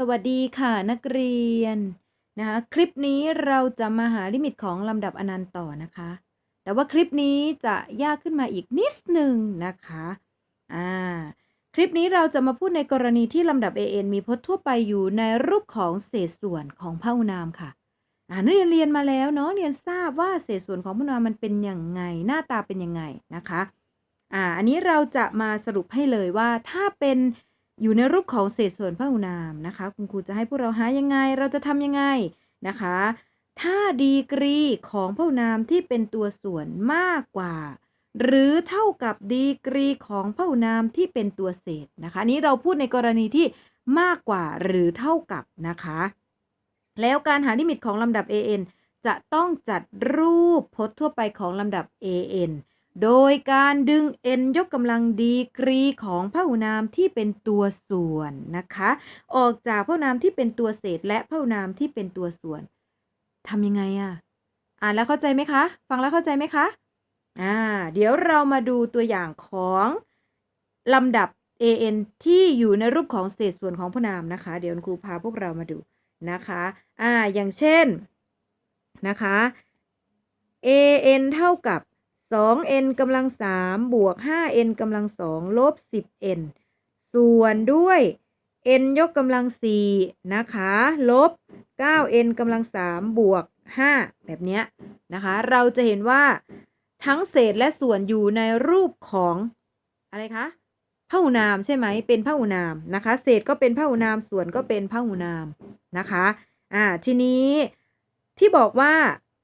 สวัสดีค่ะนักเรียนนะคะคลิปนี้เราจะมาหาลิมิตของลำดับอนันต์ต่อนะคะ แต่ว่าคลิปนี้จะยากขึ้นมาอีกนิดหนึ่งนะคะอ่าคลิปนี้เราจะมาพูดในกรณีที่ลำดับ an มีพจน์ทั่วไปอยู่ในรูปของเศษส่วนของพหุนามค่ะอ่านักเรียนเรียนมาแล้วเนาะเรียนทราบว่าเศษส่วนของพหุนามมันเป็นยังไง หน้าตาเป็นยังไงนะคะอ่าอันนี้เราจะมาสรุปให้เลยว่าถ้าเป็น อยู่ในรูปของเศษส่วนพหุนามนะคะ คุณครูจะให้พวกเราหายังไง เราจะทำยังไงนะคะ ถ้าดีกรีของพหุนามที่เป็นตัวส่วนมากกว่า หรือเท่ากับดีกรีของพหุนามที่เป็นตัวเศษนะคะนี้เราพูดในกรณีที่มากกว่าหรือเท่ากับนะคะ แล้วการหาลิมิตของลำดับ an จะต้องจัดรูปพจน์ทั่วไปของลำดับ an โดยการดึง n ยกกำลังดีกรีของพหุนามที่เป็นตัวส่วนนะคะ ออกจากพหุนามที่เป็นตัวเศษและพหุนามที่เป็นตัวส่วนทำยังไงอะอ่านแล้วเข้าใจไหมคะ ฟังแล้วเข้าใจไหมคะ อ่า เดี๋ยวเรามาดูตัวอย่างของลำดับ an ที่อยู่ในรูปของเศษส่วนของพหุนามนะคะ เดี๋ยวคุณครูพาพวกเรามาดูนะคะ อ่า อย่างเช่นนะคะ an เท่ากับ 2n กำลัง3บวก 5n กำลัง2ลบ 10n ส่วนด้วย n ยกกำลัง4นะคะ ลบ 9n กำลัง3บวก 5 แบบนี้นะคะ เราจะเห็นว่าทั้งเศษและส่วนอยู่ในรูปของอะไรคะพหุนามใช่ไหม เป็นพหุนามนะคะ เศษก็เป็นพหุนาม ส่วนก็เป็นพหุนามนะคะ อ่า ทีนี้ที่บอกว่า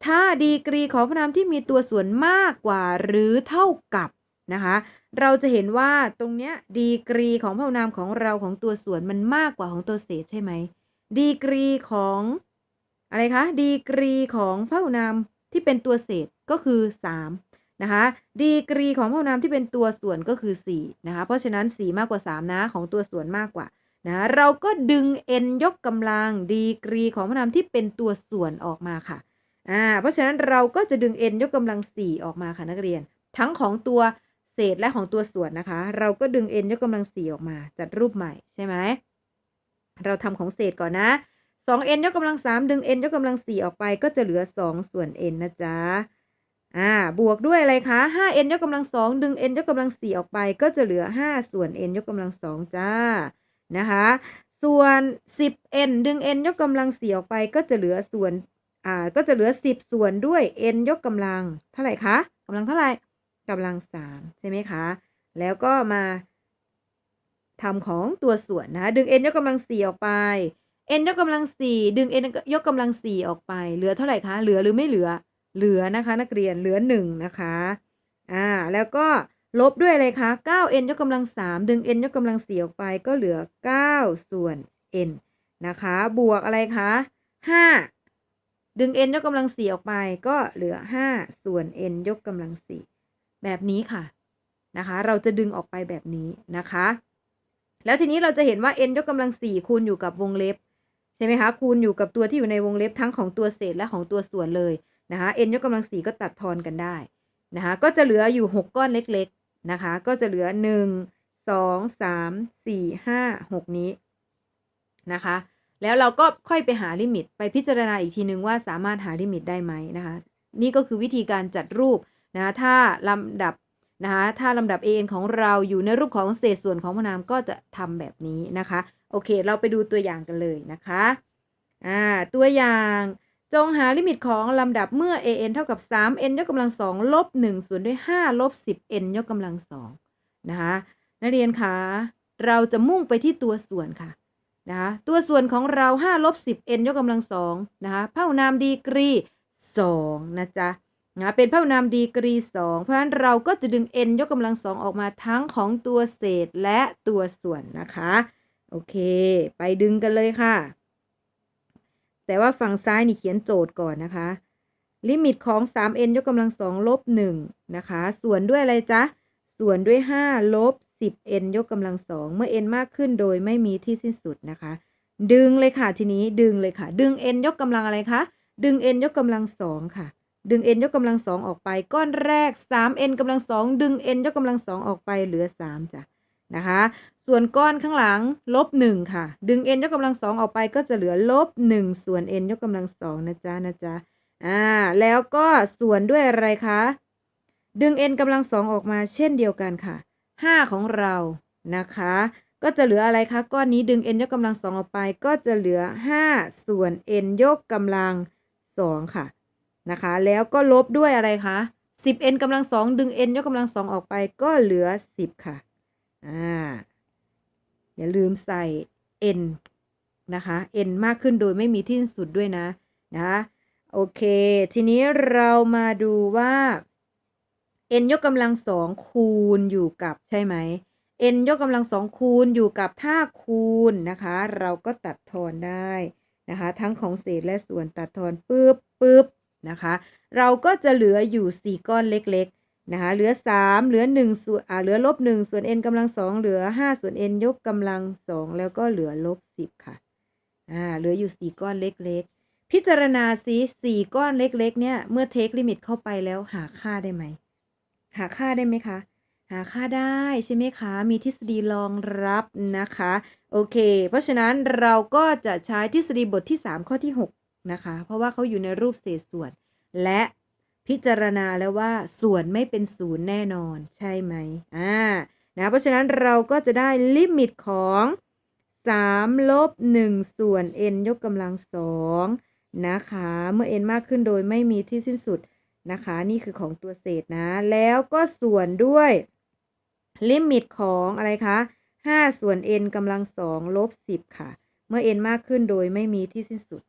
ถ้าดีกรีของพหุนามที่มีตัวส่วนมากกว่าหรือเท่ากับนะคะ เราจะเห็นว่าตรงเนี้ยดีกรีของพหุนามของเราของตัวส่วนมันมากกว่าของตัวเศษใช่ไหมดีกรีของอะไรคะดีกรีของพหุนามที่เป็นตัวเศษก็คือ 3 นะคะ ดีกรีของพหุนามที่เป็นตัวส่วนก็คือ4นะคะ เพราะฉะนั้น 4 มากกว่า 3 นะของตัวส่วนมากกว่านะเราก็ดึง n ยกกำลังดีกรีของพหุนามที่เป็นตัวส่วนออกมาค่ะ อ่าเพราะฉะนั้นเราก็จะดึง n ยกกำลัง 4 ออกมาค่ะนักเรียน ทั้งของตัวเศษและของตัวส่วนนะคะ เราก็ดึง n ยกกำลัง 4 ออกมา จัดรูปใหม่ใช่ไหมเราทำของเศษก่อนนะ 2n ยกกำลัง 3 ดึง n ยกกำลัง 4 ออกไป ก็จะเหลือ 2 ส่วน n นะจ๊ะอ่าบวกด้วยอะไรคะ 5n ยกกำลัง 2 ดึง n ยกกำลัง 4 ออกไป ก็จะเหลือ 5 ส่วน n ยกกำลัง 2 จ้านะคะ ส่วน 10n ดึง n ยกกำลัง 4 ออกไป ก็จะเหลือส่วน อ่าก็จะเหลือ 10 ส่วนด้วย n ยกกำลังเท่าไหร่คะกำลังเท่าไหร่กำลัง3ใช่ไหมคะ แล้วก็มาทำของตัวส่วนนะดึง n ยกกำลัง 4 ออกไป n ยกกำลัง 4 ดึง n ยกกำลัง 4 ออกไป เหลือเท่าไหร่คะเหลือหรือไม่เหลือเหลือนะคะนักเรียนเหลือ 1 นะคะอ่าแล้วก็ลบด้วยอะไรคะ 9n ยกกำลัง 3 ดึง n ยกกำลัง 4 ออกไปก็เหลือ 9 ส่วน n นะคะ บวกอะไรคะ5 ดึง n ยกกำลัง4ออกไปก็เหลือ 5 ส่วน n ยกกำลัง4แบบนี้ค่ะนะคะ เราจะดึงออกไปแบบนี้นะคะ แล้วทีนี้เราจะเห็นว่า n ยกกำลัง4คูณอยู่กับวงเล็บใช่ไหมคะคูณอยู่กับตัวที่อยู่ในวงเล็บทั้งของตัวเศษและของตัวส่วนเลยนะคะ n ยกกำลัง4ก็ตัดทอนกันได้นะคะก็จะเหลืออยู่ 6 ก้อนเล็กๆนะคะ ก็จะเหลือ 1 2 3 4 5 6 นี้นะคะ แล้วเราก็ค่อยไปหาลิมิต ไปพิจารณาอีกทีนึงว่าสามารถหาลิมิตได้ไหมนะคะ นี่ก็คือวิธีการจัดรูปนะถ้าลำดับนะคะถ้าลำดับ an ของเราอยู่ในรูปของเศษส่วนของพนามก็จะทำแบบนี้นะคะ โอเค เราไปดูตัวอย่างกันเลยนะคะอ่าตัวอย่างจงหาลิมิตของลำดับเมื่อ an เท่ากับ 3n ยกกำลัง2ลบ1ส่วนด้วย 5 ลบ 10n ยกกำลัง2นะคะนักเรียนคะเราจะมุ่งไปที่ตัวส่วนค่ะ นะคะตัวส่วนของเรา5ลบ 10n ยกกำลัง2นะคะพหุนามดีกรี 2 นะจ๊ะนะเป็นพหุนามดีกรี 2 เพราะฉะนั้นเราก็จะดึง n ยกกำลังสองออกมาทั้งของตัวเศษและตัวส่วนนะคะ โอเค ไปดึงกันเลยค่ะ แต่ว่าฝั่งซ้ายนี่เขียนโจทย์ก่อนนะคะ ลิมิตของ 3n ยกกำลังสองลบ1นะคะ ส่วนด้วยอะไรจ๊ะ ส่วนด้วย 5 ลบ 10n ยกกำลังสองเมื่อ n มากขึ้นโดยไม่มีที่สิ้นสุดนะคะ ดึงเลยค่ะทีนี้ดึงเลยค่ะ ดึง n ยกกำลังอะไรคะดึง n ยกกำลังสองค่ะ ดึง n ยกกำลังสองออกไป ก้อนแรก 3n กำลังสองดึง n ยกกำลังสองออกไปเหลือ 3จ้ะนะคะ ส่วนก้อนข้างหลังลบหนึ่งค่ะ ดึง n ยกกำลังสองออกไปก็จะเหลือลบหนึ่งส่วน n ยกกำลังสองนะจ๊ะนะจ๊ะอ่าแล้วก็ส่วนด้วยอะไรคะดึง n กำลังสองออกมาเช่นเดียวกันค่ะ 5 ของเรานะคะ ก็จะเหลืออะไรคะ ก้อนนี้ดึง n ยกกำลังสองออกไป ก็จะเหลือ 5 ส่วน n ยกกำลังสองค่ะนะคะ แล้วก็ลบด้วยอะไรคะ 10n กำลังสองดึง n ยกกำลังสองออกไปก็เหลือ 10 ค่ะอ่าอย่าลืมใส่ n นะคะ n มากขึ้นโดยไม่มีที่สุดด้วยนะนะโอเค ทีนี้เรามาดูว่า n ยกกำลังสองคูณอยู่กับใช่ไหม n ยกกำลังสองคูณอยู่กับท่าคูณนะคะ เราก็ตัดทอนได้นะคะ ทั้งของเศษและส่วนตัดทอนปึ๊บปึ๊บนะคะ เราก็จะเหลืออยู่ 4 ก้อนเล็กๆนะคะเหลือ 3 เหลือ1ส่วนอ่าเหลือลบ1ส่วน n กำลังสองเหลือ 5 ส่วน n ยกกำลังสองแล้วก็เหลือลบ10 ค่ะอ่าเหลืออยู่ 4 ก้อนเล็กๆ พิจารณาซิ4ก้อนเล็กๆเนี่ยเมื่อเทคลิมิตเข้าไปแล้วหาค่าได้ไหม หาค่าได้ไหมคะ หาค่าได้ใช่ไหมคะ มีทฤษฎีรองรับนะคะ โอเค เพราะฉะนั้นเราก็จะใช้ทฤษฎีบทที่ 3 ข้อที่ 6 นะคะ เพราะว่าเขาอยู่ในรูปเศษส่วน และพิจารณาแล้วว่าส่วนไม่เป็นศูนย์แน่นอนใช่ไหมอ่านะเพราะฉะนั้นเราก็จะได้ลิมิตของ3ลบ1ส่วน n ยกกำลังสองนะคะ เมื่อ n มากขึ้นโดยไม่มีที่สิ้นสุด นะคะ นี่คือของตัวเศษนะ แล้วก็ส่วนด้วยลิมิตของอะไรคะ5 ส่วน n กำลังสองลบ 10 ค่ะ เมื่อ n มากขึ้นโดยไม่มีที่สิ้นสุด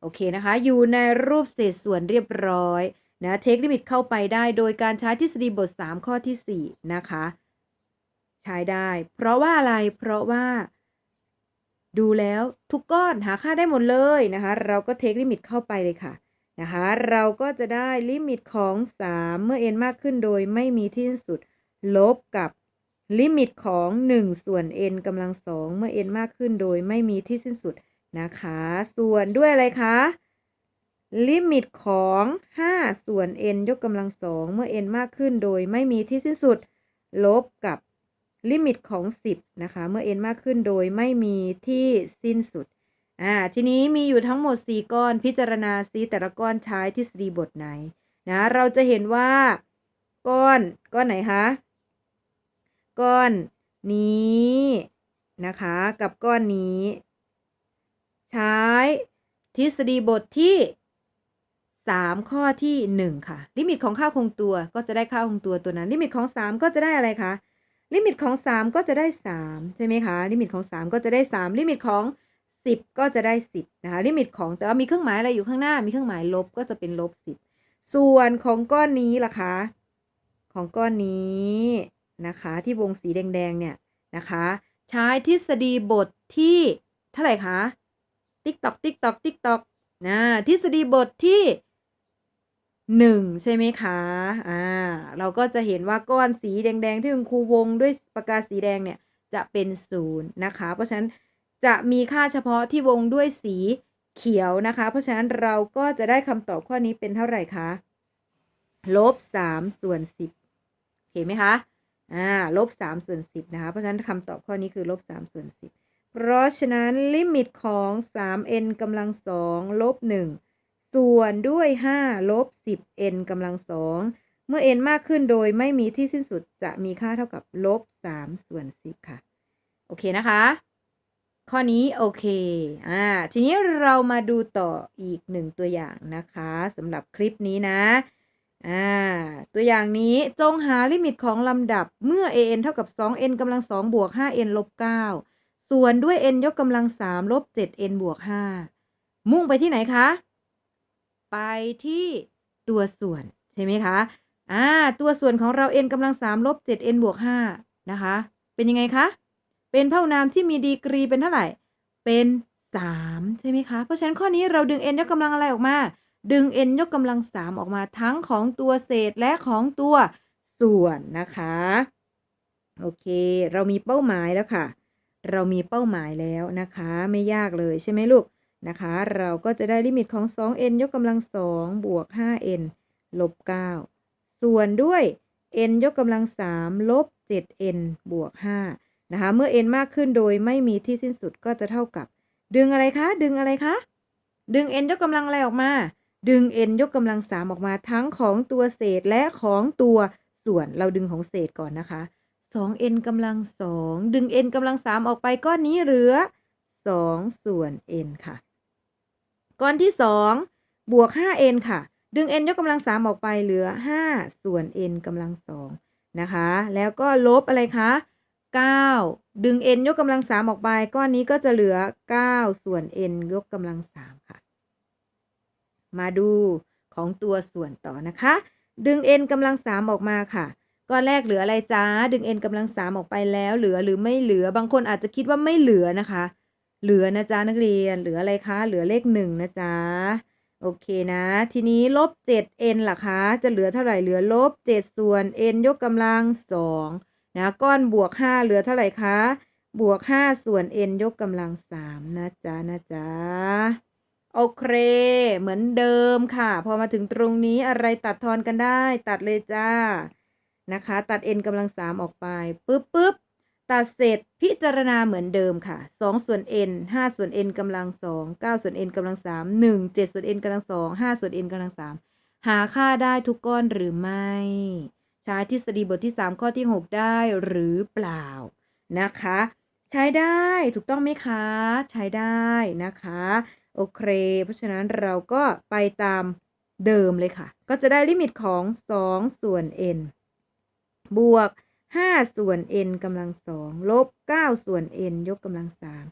โอเคนะคะ อยู่ในรูปเศษส่วนเรียบร้อยนะเทคลิมิตเข้าไปได้โดยการใช้ทฤษฎีบท 3 ข้อที่ 4 นะคะ ใช้ได้ เพราะว่าอะไรเพราะว่า ดูแล้วทุกก้อนหาค่าได้หมดเลยนะคะ เราก็เทคลิมิตเข้าไปเลยค่ะ นะคะ เราก็จะได้ลิมิตของ 3 เมื่อ n มากขึ้นโดยไม่มีที่สิ้นสุด ลบกับลิมิตของ 1 ส่วน n กำลังสองเมื่อ n มากขึ้นโดยไม่มีที่สิ้นสุดนะคะ ส่วนด้วยอะไรคะ ลิมิตของ 5 ส่วน n ยกกำลังสองเมื่อ n มากขึ้นโดยไม่มีที่สิ้นสุด ลบกับลิมิตของ 10 นะคะ เมื่อ n มากขึ้นโดยไม่มีที่สิ้นสุด อ่าทีนี้มีอยู่ทั้งหมด 4 ก้อนพิจารณาซิแต่ละก้อนใช้ทฤษฎีบทไหนนะเราจะเห็นว่า ก้อนก้อนไหนคะก้อนนี้นะคะกับก้อนนี้ ใช้ทฤษฎีบทที่3 ข้อที่ 1 ค่ะ ลิมิตของค่าคงตัวก็จะได้ค่าคงตัวตัวนั้น ลิมิตของ 3 ก็จะได้อะไรคะลิมิตของ 3 ก็จะได้ 3 ใช่ไหมคะ ลิมิตของ 3 ก็จะได้ 3 ลิมิตของ 10ก็จะได้10นะคะลิมิตของแต่ว่ามีเครื่องหมายอะไรอยู่ข้างหน้า มีเครื่องหมายลบก็จะเป็นลบ10ส่วนของก้อนนี้ล่ะคะของก้อนนี้นะคะที่วงสีแดงๆเนี่ยนะคะใช้ทฤษฎีบทที่เท่าไหร่คะติ๊กตอกติ๊กตอกติ๊กตอกนะทฤษฎีบทที่หนึ่งใช่ไหมคะอ่าเราก็จะเห็นว่าก้อนสีแดงๆ ที่คุณครูวงด้วยปากกาสีแดงเนี่ยจะเป็นศูนย์นะคะ เพราะฉะนั้น จะมีค่าเฉพาะที่วงด้วยสีเขียวนะคะ เพราะฉะนั้นเราก็จะได้คำตอบข้อนี้เป็นเท่าไหร่คะลบสามส่วนสิบเห็นไหมคะอ่าลบสามส่วนสิบนะคะ เพราะฉะนั้นคำตอบข้อนี้คือลบสามส่วนสิบเพราะฉะนั้นลิมิตของ 3n กำลังสองลบ1ส่วนด้วย 5 ลบ 10n กำลังสองเมื่อ n มากขึ้นโดยไม่มีที่สิ้นสุดจะมีค่าเท่ากับลบ3ส่วน10 ค่ะ โอเคนะคะ ข้อนี้โอเค อ่า ทีนี้เรามาดูต่ออีกหนึ่งตัวอย่างนะคะสำหรับคลิปนี้นะ อ่า ตัวอย่างนี้จงหาลิมิตของลำดับเมื่อ an เท่ากับ 2n กำลัง2บวก 5n ลบ 9 ส่วนด้วย n ยกกำลัง 3 ลบ 7n บวก 5 มุ่งไปที่ไหนคะ ไปที่ตัวส่วน ใช่ไหมคะ อ่า ตัวส่วนของเรา n กำลัง3ลบ 7n บวก 5 นะคะ เป็นยังไงคะ เป็นพหุนามที่มีดีกรีเป็นเท่าไหร่ เป็น3ใช่ไหมคะ เพราะฉะนั้นข้อนี้เราดึง n ยกกำลังอะไรออกมา ดึง n ยกกำลัง3ออกมาทั้งของตัวเศษและของตัวส่วนนะคะ โอเค เรามีเป้าหมายแล้วค่ะ เรามีเป้าหมายแล้วนะคะ ไม่ยากเลยใช่ไหมลูกนะคะ เราก็จะได้ลิมิตของ 2n ยกกำลัง2บวก 5n ลบ 9 ส่วนด้วย n ยกกำลัง3ลบ 7n บวก นะคะเมื่อ n มากขึ้นโดยไม่มีที่สิ้นสุดก็จะเท่ากับ ดึงอะไรคะ ดึงอะไรคะ ดึง n ยกกำลังอะไรออกมา ดึง n ยกกำลัง3ออกมาทั้งของตัวเศษและของตัวส่วนเราดึงของเศษก่อนนะคะ 2n กำลัง2ดึง n กำลัง3ออกไปก้อนนี้เหลือ 2 ส่วน n ค่ะ ก้อนที่ 2 บวก 5n ค่ะ ดึง n ยกกำลัง3ออกไปเหลือ 5 ส่วน n กำลัง2นะคะ แล้วก็ลบอะไรคะ 9 ดึง n ยกกำลัง3ออกไป ก้อนนี้ก็จะเหลือ 9 ส่วน n ยกกำลัง3ค่ะ มาดูของตัวส่วนต่อนะคะ ดึง n กำลัง3ออกมาค่ะ ก้อนแรกเหลืออะไรจ้า ดึง n กำลัง3ออกไปแล้ว เหลือหรือไม่เหลือ บางคนอาจจะคิดว่าไม่เหลือนะคะ เหลือนะจ๊ะนักเรียน เหลืออะไรคะ เหลือเลข1นะจ๊ะโอเคนะ ทีนี้ลบ 7n ล่ะคะ จะเหลือเท่าไหร่ เหลือลบ 7 ส่วน n ยกกำลัง 2 นะก้อนบวก 5 เหลือเท่าไหร่คะ บวก 5 ส่วน n ยกกำลัง 3 นะจ๊ะ นะจ๊ะ โอเค เหมือนเดิมค่ะ พอมาถึงตรงนี้อะไรตัดทอนกันได้ ตัดเลยจ้า นะคะ ตัด n กำลัง 3 ออกไปปึ๊บปึ๊บตัดเสร็จพิจารณาเหมือนเดิมค่ะ 2 ส่วน n 5 ส่วน n กำลัง 2 9 ส่วน n กำลัง 3 1 7 ส่วน n กำลัง 2 5 ส่วน n กำลัง 3 หาค่าได้ทุกก้อนหรือไม่ ใช้ทฤษฎีบทที่ 3 ข้อที่ 6 ได้หรือเปล่านะคะ ใช้ได้ถูกต้องไหมคะ ใช้ได้นะคะ โอเค เพราะฉะนั้นเราก็ไปตามเดิมเลยค่ะ ก็จะได้ลิมิตของ 2 ส่วน n บวก 5 ส่วน n กำลัง 2 ลบ 9 ส่วน n ยกกำลัง 3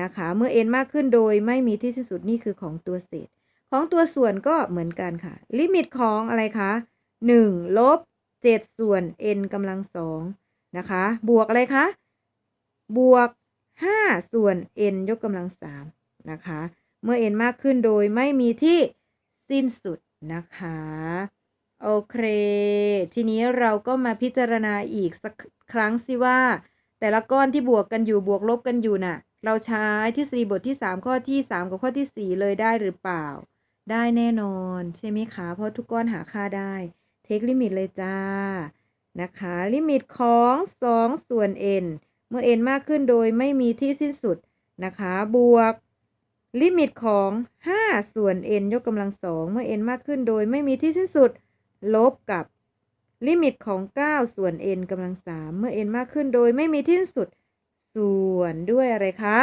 นะคะ เมื่อ n มากขึ้นโดยไม่มีที่สิ้นสุดนี่คือของตัวเศษ ของตัวส่วนก็เหมือนกันค่ะ ลิมิตของอะไรคะ 1 ลบ 7 ส่วน n กำลัง2นะคะ บวกอะไรคะ บวก 5 ส่วน n ยกกำลัง3นะคะ เมื่อ n มากขึ้นโดยไม่มีที่สิ้นสุดนะคะ โอเค ทีนี้เราก็มาพิจารณาอีกสักครั้งสิว่า แต่ละก้อนที่บวกกันอยู่บวกลบกันอยู่น่ะ เราใช้ทฤษฎีบทที่ 3 ข้อที่ 3 กับข้อที่ 4 เลยได้หรือเปล่า ได้แน่นอน ใช่ไหมคะ เพราะทุกก้อนหาค่าได้ เทคลิมิตเลยจ้า นะคะ ลิมิตของ 2 ส่วน n เมื่อ n มากขึ้นโดยไม่มีที่สิ้นสุดนะคะ บวก ลิมิตของ 5 ส่วน n ยกกำลัง2เมื่อ n มากขึ้นโดยไม่มีที่สิ้นสุด ลบกับ ลิมิตของ 9 ส่วน n กำลัง3เมื่อ n มากขึ้นโดยไม่มีที่สิ้นสุด ส่วนด้วยอะไรคะ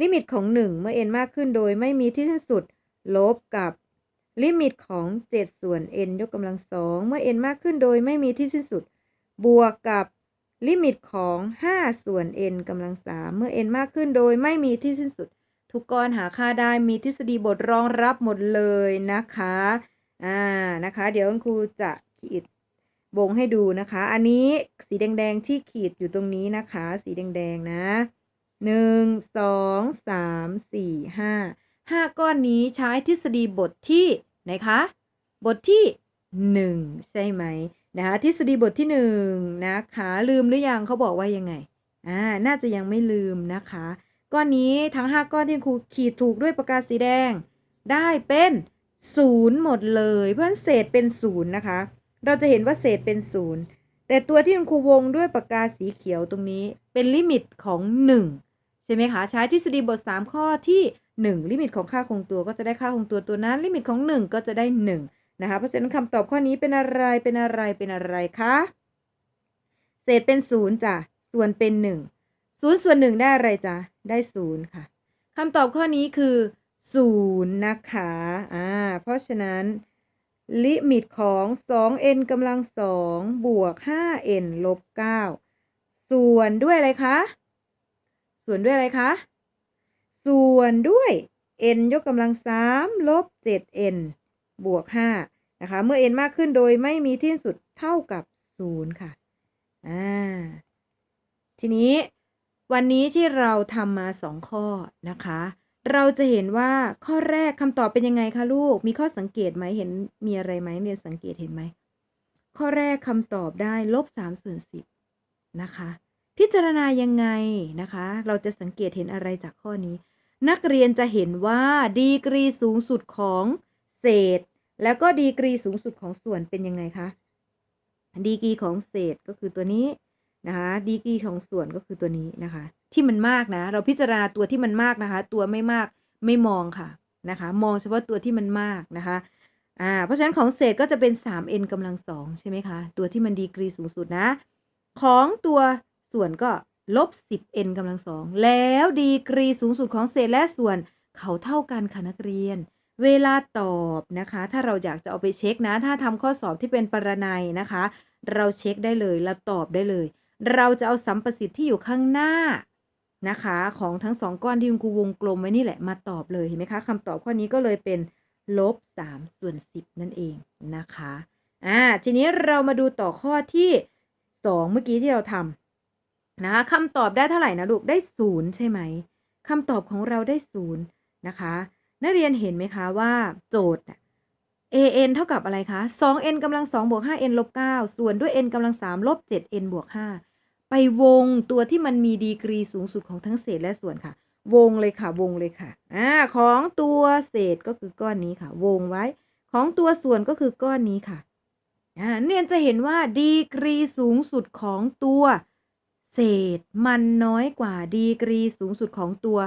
ลิมิตของ 1 เมื่อ n มากขึ้นโดยไม่มีที่สิ้นสุด ลบกับ ลิมิตของ 7 ส่วน n ยกกำลัง2เมื่อ n มากขึ้นโดยไม่มีที่สิ้นสุด บวกกับลิมิตของ 5 ส่วน n กำลัง3เมื่อ n มากขึ้นโดยไม่มีที่สิ้นสุด ทุกก้อนหาค่าได้มีทฤษฎีบทรองรับหมดเลยนะคะ อ่า นะคะ เดี๋ยวคุณครูจะขีดวงให้ดูนะคะ อันนี้สีแดงๆที่ขีดอยู่ตรงนี้นะคะ สีแดงๆนะหนึ่งสองสามสี่ห้าห้าก้อนนี้ใช้ทฤษฎีบทที่ ไหนคะ บทที่หนึ่งใช่ไหมนะคะทฤษฎีบทที่หนึ่งนะคะลืมหรือยังเขาบอกว่ายังไงอ่าน่าจะยังไม่ลืมนะคะ ก้อนนี้ทั้ง 5 ก้อนที่ครูขีดถูกด้วยปากกาสีแดง ได้เป็นศูนย์หมดเลย เพราะฉะนั้นเศษเป็นศูนย์นะคะ เราจะเห็นว่าเศษเป็นศูนย์แต่ตัวที่คุณครูวงด้วยปากกาสีเขียวตรงนี้เป็นลิมิตของ 1 ใช่ไหมคะ ใช้ทฤษฎีบท 3 ข้อที่ 1 ลิมิตของค่าคงตัวก็จะได้ค่าคงตัวตัวนั้น ลิมิตของ 1 ก็จะได้1นะคะเพราะฉะนั้นคำตอบข้อนี้เป็นอะไรเป็นอะไรเป็นอะไรคะเศษเป็นศูนย์จ้ะส่วนเป็น1ศูนย์ส่วนหนึ่งได้อะไรจ๊ะได้ศูนย์ค่ะคำตอบข้อนี้คือศูนย์นะคะอ่าเพราะฉะนั้น ลิมิตของ 2n กำลังสองบวก 5n ลบ9ส่วนด้วยอะไรคะ ส่วนด้วยอะไรคะ ส่วนด้วย n ยกกำลัง3ลบ 7n บวก5นะคะ เมื่อ n มากขึ้นโดยไม่มีที่สุดเท่ากับ 0 ค่ะ อ่า ทีนี้วันนี้ที่เราทำมาสองข้อนะคะ เราจะเห็นว่าข้อแรกคำตอบเป็นยังไงคะลูก มีข้อสังเกตไหมเห็นมีอะไรไหมเรียนสังเกตเห็นไหม ข้อแรกคำตอบได้ลบสามส่วนสิบนะคะ พิจารณายังไงนะคะ เราจะสังเกตเห็นอะไรจากข้อนี้ นักเรียนจะเห็นว่าดีกรีสูงสุดของเศษ แล้วก็ดีกรีสูงสุดของส่วนเป็นยังไงคะดีกรีของเศษก็คือตัวนี้นะคะดีกรีของส่วนก็คือตัวนี้นะคะ ที่มันมากนะ เราพิจารณาตัวที่มันมากนะคะ ตัวไม่มากไม่มองค่ะนะคะ มองเฉพาะตัวที่มันมากนะคะอ่าเพราะฉะนั้นของเศษก็จะเป็น 3n กำลังสองใช่ไหมคะ ตัวที่มันดีกรีสูงสุดนะ ของตัวส่วนก็ ลบ 10n กำลังสองแล้วดีกรีสูงสุดของเศษและส่วน เขาเท่ากันค่ะนักเรียน เวลาตอบนะคะ ถ้าเราอยากจะเอาไปเช็คนะ ถ้าทำข้อสอบที่เป็นปรนัยนะคะ เราเช็คได้เลยเราตอบได้เลย เราจะเอาสัมประสิทธิ์ที่อยู่ข้างหน้านะคะ ของทั้งสองก้อนที่คุณครูวงกลมไว้นี่แหละมาตอบเลยเห็นไหมคะคำตอบข้อนี้ก็เลยเป็นลบ3ส่วน10 นั่นเองนะคะอ่าทีนี้เรามาดูต่อข้อที่สองเมื่อกี้ที่เราทำ นะคะคำตอบได้เท่าไหร่นะลูกได้ศูนย์ใช่ไหมคำตอบของเราได้ศูนย์นะคะ นักเรียนเห็นไหมคะว่าโจทย์ an เท่ากับอะไรคะ 2n กำลัง2บวก 5n ลบ9ส่วนด้วย n กำลัง3ลบ 7n บวก 5 ไปวงตัวที่มันมีดีกรีสูงสุดของทั้งเศษและส่วนค่ะ วงเลยค่ะ วงเลยค่ะอ่าของตัวเศษก็คือก้อนนี้ค่ะ วงไว้ ของตัวส่วนก็คือก้อนนี้ค่ะอ่าเรียนจะเห็นว่าดีกรีสูงสุดของตัว เศษมันน้อยกว่าดีกรีสูงสุดของตัว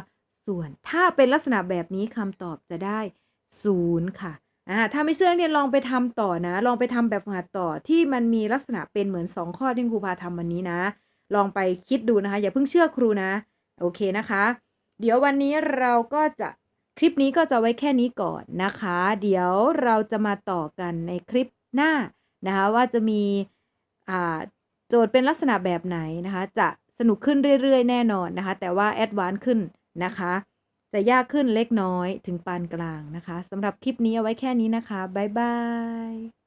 ส่วน ถ้าเป็นลักษณะแบบนี้คำตอบจะได้ศูนย์ค่ะอ่าถ้าไม่เชื่อเรียนลองไปทำต่อนะ ลองไปทำแบบฝึกหัดต่อที่มันมีลักษณะเป็นเหมือนสองข้อที่ครูพาทำวันนี้นะ ลองไปคิดดูนะคะ อย่าเพิ่งเชื่อครูนะ โอเคนะคะ เดี๋ยววันนี้เราก็จะคลิปนี้ก็จะไว้แค่นี้ก่อนนะคะ เดี๋ยวเราจะมาต่อกันในคลิปหน้านะคะว่าจะมีอ่า โจทย์เป็นลักษณะแบบไหนนะคะ จะสนุกขึ้นเรื่อยๆ แน่นอนนะคะ แต่ว่าแอดวานซ์ขึ้นนะคะ จะยากขึ้นเล็กน้อยถึงปานกลางนะคะสำหรับคลิปนี้เอาไว้แค่นี้นะคะ บ๊ายบาย